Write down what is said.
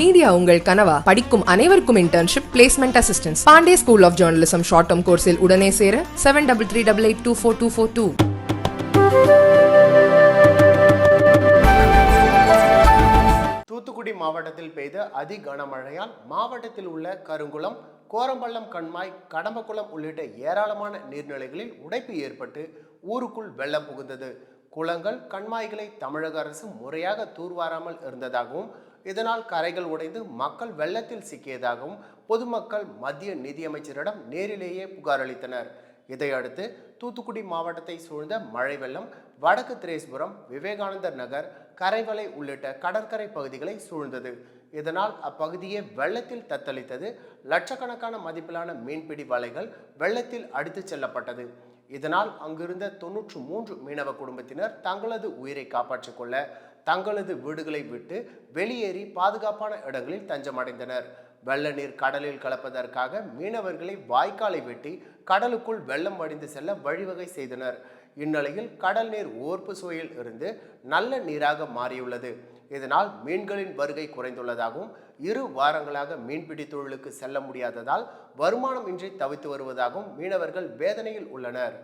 Media உங்கள் கனவா? படிக்கும் அனைவருக்கும் internship placement assistance Pandey school of journalism short term கோர்ஸில் உடனே சேர seven double three double eight two four two four two Thoothukudi மாவட்டத்தில் பெய்த அதி கனமழையால் மாவட்டத்தில் உள்ள கருங்குளம் கோரம்பள்ளம் கண்மாய் கடம்பக்குளம் உள்ளிட்ட ஏராளமான நீர்நிலைகளில் உடைப்பு ஏற்பட்டு ஊருக்குள் வெள்ளம் புகுந்தது. குளங்கள் கண்மாய்களை தமிழக அரசு முறையாக தூர்வாராமல் இருந்ததாகவும் இதனால் கரைகள் உடைந்து மக்கள் வெள்ளத்தில் சிக்கியதாகவும் பொதுமக்கள் மத்திய நிதியமைச்சரிடம் நேரிலேயே புகார் அளித்தனர். இதையடுத்து தூத்துக்குடி மாவட்டத்தை சூழ்ந்த மழை வெள்ளம் வடக்கு திரேஸ்புரம் விவேகானந்தர் நகர் கரைவலை உள்ளிட்ட கடற்கரை பகுதிகளை சூழ்ந்தது. இதனால் அப்பகுதியே வெள்ளத்தில் தத்தளித்தது. லட்சக்கணக்கான மதிப்பிலான மீன்பிடி வலைகள் வெள்ளத்தில் அடித்துச் செல்லப்பட்டது. இதனால் அங்கிருந்த தொன்னூற்று மூன்று மீனவ குடும்பத்தினர் தங்களது உயிரை காப்பாற்றிக் கொள்ள தங்களது வீடுகளை விட்டு வெளியேறி பாதுகாப்பான இடங்களில் தஞ்சமடைந்தனர். வெள்ள நீர் கடலில் கலப்பதற்காக மீனவர்களை வாய்க்காலை வெட்டி கடலுக்குள் வெள்ளம் வடிந்து செல்ல வழிவகை செய்தனர். இந்நிலையில் கடல் நீர் ஓர்ப்பு சுவையில் இருந்து நல்ல நீராக மாறியுள்ளது. இதனால் மீன்களின் வருகை குறைந்துள்ளதாகவும் இரு வாரங்களாக மீன்பிடி தொழிலுக்கு செல்ல முடியாததால் வருமானம் இன்றி தவித்து வருவதாகவும் மீனவர்கள் வேதனையில் உள்ளனர்.